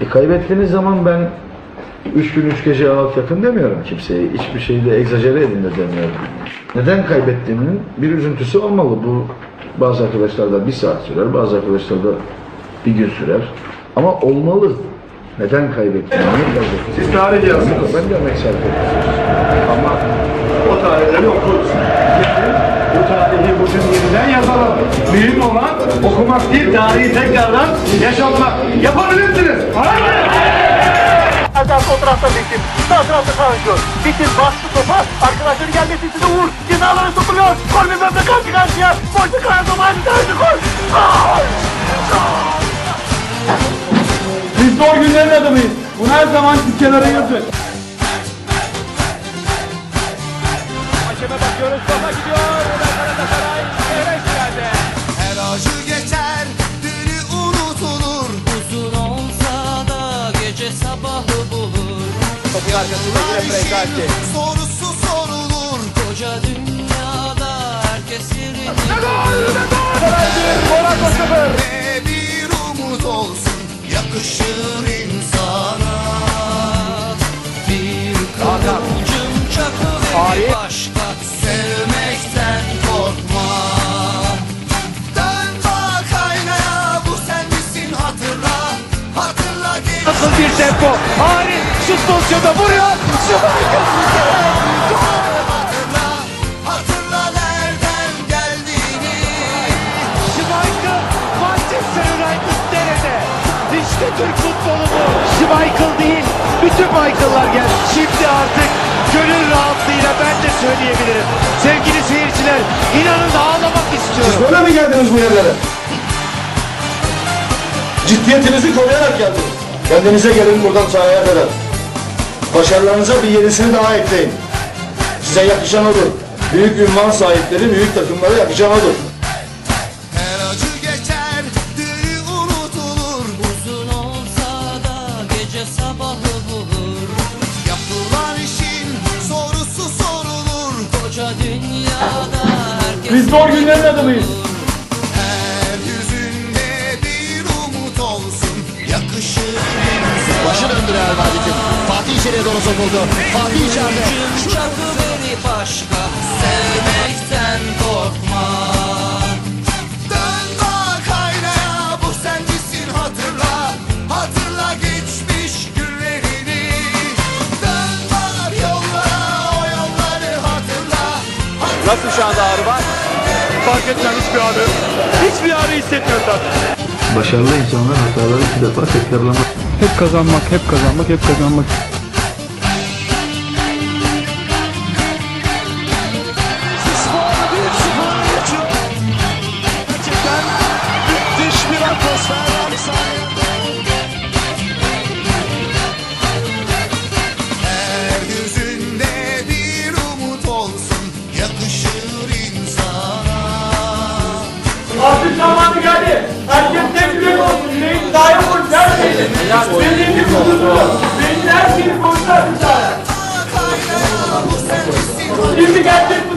E, kaybettiğiniz zaman ben üç gün üç gece ağıt yakın demiyorum kimseye. Hiçbir şeyde egzajere edin de demiyorum. Neden kaybettiğimin bir üzüntüsü olmalı. Bu bazı arkadaşlarda bir saat sürer, bazı arkadaşlarda bir gün sürer. Ama olmalı. Neden kaybettim? Siz tarih yazsınız. Ben de emek sarf. Ama o tarihleri okuruz. Yani bu tarihi bugün yeniden yazalım. Mühim olan okumak değil, tarihi tekrardan yaşatmak. Yapabilirsiniz. Hayır! Erdem sol tarafta Bitim. Sağ tarafta Tanju. Bitim bastı topa. Arkadaşları gelmesi için de Uğur. Cezalara sokuluyor. Gol bir bölümde karşı karşıya. Boşta kalan hadi Tanju gol. Biz zor günlerin adamıyız. Bunu her zaman siz kenara yazın. Hakeme bakıyoruz. Topa gidiyor. Galatasaray. Topun arkasında yine Frekati. Sorusu sorulur. Koca dünyada herkes yerini Ve bir umut olsun, yakışır insana. Bir kıvılcım çakıverir başka Sevmekten korkma. Dön bak aynaya, bu sen misin hatırla. Hatırla. Nasıl bir tempo. Harin şut pozisyonda vuruyor. Nerede? İşte Türk futbolu bu. Schmeichel değil. Bütün Michael'lar geldi. Şimdi artık gönül rahatlığıyla ben de söyleyebilirim. Sevgili seyirciler inanın ağlamak istiyorum. Böyle mi geldiniz bu yerlere? Ciddiyetinizi koruyarak geldiniz. Kendinize gelin buradan sahaya kadar. Başarılarınıza bir yenisini daha ekleyin. Size yakışan odur. Büyük ünvan sahipleri, büyük takımlara yakışan odur. Her acı geçer, dünü içeriye doğru sokuldu. Fatih içeride. Çakıverir başka Sevmekten korkma Dön bak aynaya, bu sen misin hatırla. Hatırla geçmiş günlerini. Dön bak yollara, o yolları hatırla. hatırla. Nasıl şu anda ağrı var? Fark etmem hiçbir ağrı. Hiçbir ağrı hissetmiyorum zaten. Başarılı insanlar hataları iki defa tekrarlamaz. Hep kazanmak, hep kazanmak, hep kazanmak. Belediye kurulurlar. Belediye her şeyi. Şimdi gerçek